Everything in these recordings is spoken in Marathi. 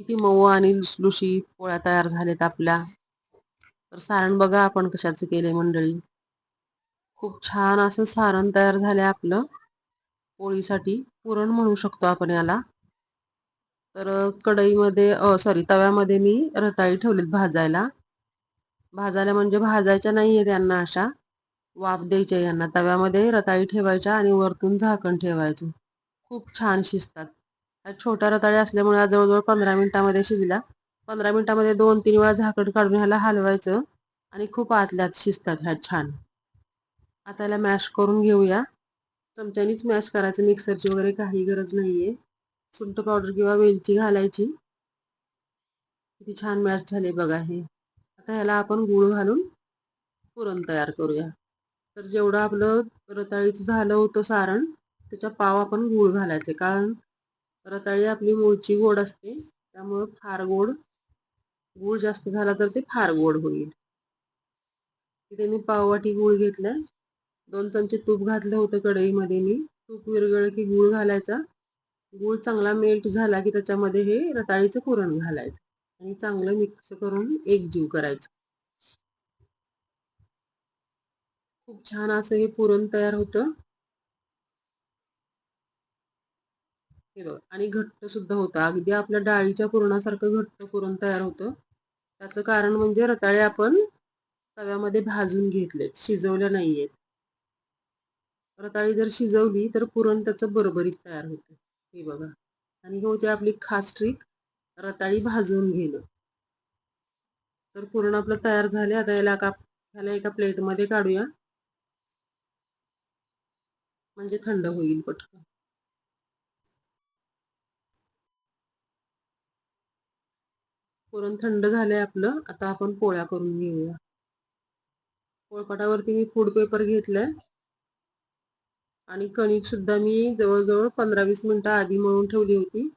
किती मऊ आणि लुसलुशीत पोळ्या तयार झाल्यात आपल्या. तर सारण बघा आपण कशाचं केले मंडळी. खूप छान असं सारण तयार झालंय आपलं. पोळीसाठी पुरण म्हणू शकतो आपण याला. तर कढईमध्ये सॉरी तव्यामध्ये मी रताळी ठेवलीत भाजायला. भाजायला म्हणजे भाजायच्या नाहीये त्यांना अशा. वाफ द्यायच्या यांना. तव्यामध्ये रताळी ठेवायच्या आणि वरतून झाकण ठेवायचं. खूप छान शिजतात. छोट्या रताळी असल्यामुळे जवळजवळ पंधरा मिनिटामध्ये शिजला. पंधरा मिनिटामध्ये दोन तीन वेळा झाकण काढून ह्याला हलवायचं आणि खूप आतल्यात शिजतात ह्या छान. आता याला मॅश करून घेऊया. चमच्यानीच मॅश करायचं. मिक्सरची वगैरे काही गरज नाहीये. सुंठ पावडर किंवा वेलची घालायची. किती छान मॅश झाले बघा हे. आता ह्याला आपण गूळ घालून पुरण तयार करूया. तर जेवढं आपलं रताळीचं झालं होतं सारण त्याच्या पाव आपण गूळ घालायचे. कारण रताळी आपली मूळची गोड असते. त्यामुळं फार गोड गूळ जास्त झाला तर ते फार गोड होईल. तिथे मी पाववाटी गूळ घेतलाय. दोन चमचे तूप घातलं होतं कढईमध्ये मी. तूप विरगळ की गूळ घालायचा. गूळ चांगला मेल्ट झाला की त्याच्यामध्ये हे रताळीचं पुरण घालायचं. आणि चांगलं मिक्स करून एकजीव करायचं. खूप छान असं हे पुरण तयार होतं. हे बघ आणि घट्ट सुद्धा होतं. अगदी आपल्या डाळीच्या पुरणासारखं घट्ट पुरण तयार होतं. त्याचं कारण म्हणजे रताळे आपण तव्यामध्ये भाजून घेतलेत. शिजवल्या नाहीयेत. रताळी जर शिजवली तर पुरण त्याचं बरोबरीत तयार होतं. हे बघा. आणि हे होते आपली खास ट्रिक रताळी भाजून घेणं. तर पुरण आपलं तयार झाले आता याला का ह्याला एका प्लेटमध्ये काढूया. म्हणजे थंड होईल पटकन. पुरण थंड झालंय आपलं आता आपण पोळ्या करून घेऊया. पोळपाटावरती मी फूड पेपर घेतलाय. आणि कणिक सुद्धा मी जवळजवळ पंधरा वीस मिनिटं आधी मळून ठेवली होती.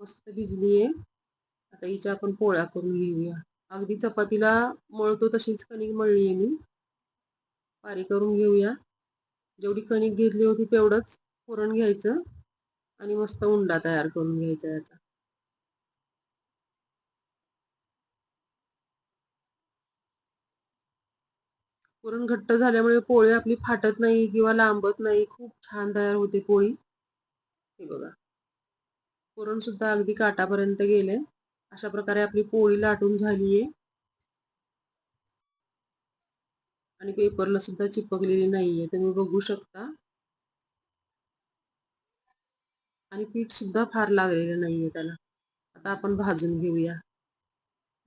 मस्त भिजली आहे आता हिच्या आपण पोळ्या करून घेऊया. अगदी चपातीला मळतो तशीच कणिक मळली आहे मी. पारी करून घेऊया. जेवढी कणिक घेतली होती तेवढंच पुरण घ्यायचं. आणि मस्त उंडा तयार करून घ्यायचा याचा. पुरण घट्ट झाल्यामुळे पोळी आपली फाटत नाही किंवा लांबत नाही. खूप छान तयार होते पोळी. हे बघा. पुरण सुद्धा अगदी काटापर्यंत गेले अशा प्रकारे आपली पोळी लाटून झालीये. आणि पेपरला सुद्धा चिपकलेली नाहीये. तुम्ही बघू शकता. आणि पीठ सुद्धा फार लागलेलं नाहीये त्याला. आता आपण भाजून घेऊया.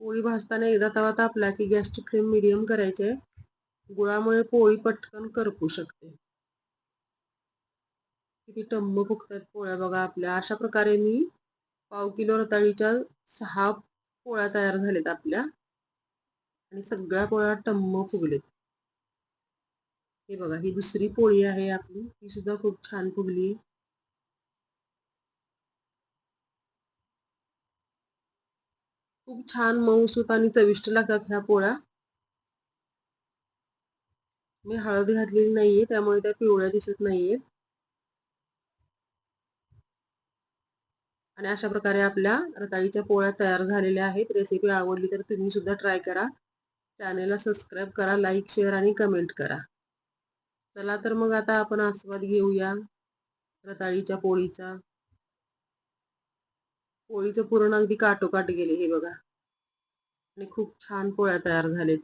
पोळी भाजताना एकदा तवा तापला की गॅसची फ्लेम मिडियम करायची आहे. गुळामुळे पोळी पटकन करपू शकते. किती टम्म फुगतात पोळ्या बघा आपल्या. अशा प्रकारे मी पाव किलो रताळीच्या सहा पोळ्या तयार झाल्यात आपल्या. आणि सगळ्या पोळ्या टम्म फुगलेत. हे बघा ही दुसरी पोळी आहे आपली. ही सुद्धा खूप छान फुगली. खूप छान मऊसूत आणि चविष्ट लागतात ह्या पोळ्या. मी हळद घातलेली नाहीये त्यामुळे त्या पिवळ्या दिसत नाहीयेत. आणि अशा प्रकारे आपल्या रताळीच्या पोळ्या तयार झालेल्या आहेत. रेसिपी आवडली तर तुम्ही सुद्धा ट्राय करा. चॅनेलला सबस्क्राईब करा लाईक शेअर आणि कमेंट करा. चला तर मग आता आपण आस्वाद घेऊया रताळीच्या पोळीचा. पोळीचं पुरण अगदी काटोकाट गेले हे बघा. आणि खूप छान पोळ्या तयार झालेत.